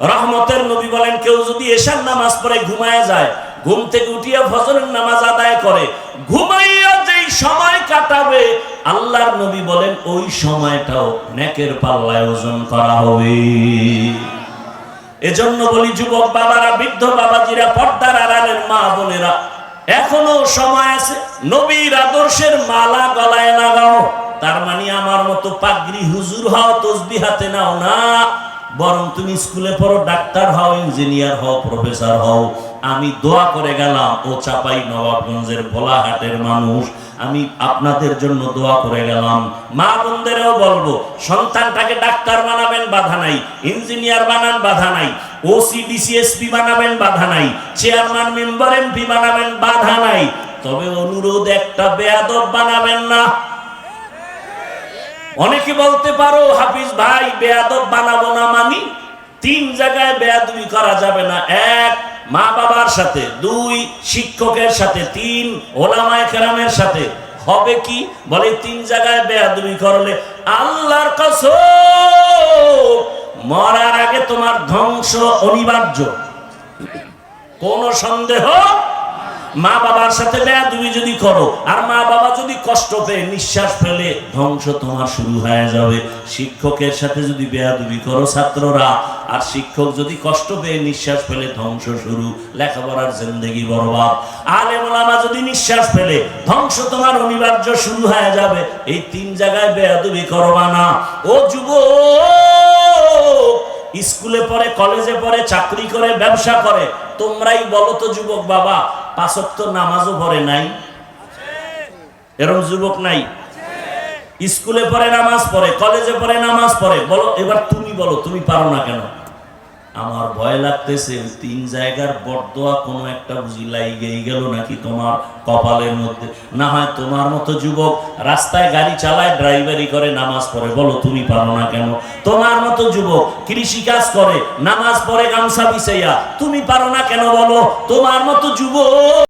রহমতের নবী বলেন, কেউ যদি এশার নামাজ পড়ে ঘুমায় যায়, ঘুম থেকে উঠিয়া ফজরের নামাজ আদায় করে, ঘুমাইয়া যেই সময় কাটাবে, আল্লাহর নবী বলেন, ওই সময়টাও নেকের পাল্লায় ওজন করা হবে। এজন্য বলি, যুবক বাবারা, বৃদ্ধ বাবাজিরা, পর্দার আড়ালের মা বোনেরা, এখনও সময় আছে, নবীর আদর্শের মালা গলায় লাগাও। তার মানে আমার মতো পাগড়ি হুজুর হও তসবি হাতে নাও না। বরং তুমি স্কুলে পড়ো, ডাক্তার হও, ইঞ্জিনিয়ার হও, প্রফেসর হও। আমি দোয়া করে গেলাম, ও চাপাই নবাবগঞ্জের ভোলাহাটের মানুষ। আমি আপনাদের জন্য দোয়া করে গেলাম। মা বোনদেরও বলব, সন্তানটাকে ডাক্তার বানাবেন, বাধা নাই। ইঞ্জিনিয়ার বানান, বাধা নাই। ওসি ডিসিএসপি বানাবেন, বাধা নাই। চেয়ারম্যান মেম্বার এমপি বানাবেন, বাধা নাই। তবে অনুরোধ, একটা বেয়াদব বানাবেন না। অনেকে বলতে পারো, হাফিজ ভাই, বেয়াদব বানাবো না মানি। তিন জায়গায় বেয়াদবি করা যাবে না। এক মা বাবার সাথে। দুই, শিক্ষকের সাথে। তিন ওলামায় কেরামের সাথে। হবে কি? বলে তিন জায়গায় বেয়াদবি করলে আল্লাহর কসম, মরার আগে তোমার ধ্বংস অনিবার্য। কোন সন্দেহ মা বাবার সাথে বেয়াদবি যদি করো, আর মা বাবা যদি কষ্ট পেয়ে নিঃশ্বাস ফেলে ধ্বংস তোমার শুরু হয়ে যাবে। শিক্ষকের সাথে যদি বেয়াদবি করো ছাত্ররা, আর শিক্ষক যদি কষ্ট পেয়ে নিঃশ্বাস ফেলে ধ্বংস শুরু, লেখাপড়ার জিন্দগি বরবাদ। আলেম ওলামা যদি নিঃশ্বাস ফেলে ধ্বংস তোমার অনিবার্য শুরু হয়ে যাবে, এই তিন জায়গায় বেয়াদবি করবা না। ও যুবক! স্কুলে পড়ে, কলেজে পড়ে, চাকরি করে, ব্যবসা করে, তোমরাই বলো তো যুবক বাবা, পাঁচক্ত নামাজও পড়ে নাই? এরকম যুবক নাই? স্কুলে পড়ে নামাজ পড়ে, কলেজে পড়ে নামাজ পড়ে, বলো, এবার তুমি বলো, তুমি পারো না কেন? আমার ভয় লাগতেছে তিন জায়গার বরদোয়া কোনো একটা বুঝি লাইগেই গেল নাকি তোমার কপালের মধ্যে। না হয় তোমার মতো যুবক রাস্তায় গাড়ি চালায় ড্রাইভারি করে নামাজ পড়ে। বলো, তুমি পারো না কেন? তোমার মতো যুবক কৃষি কাজ করে, নামাজ পড়ে গামছা বিছাইয়া, তুমি পারো না কেন বলো? তোমার মতো যুবক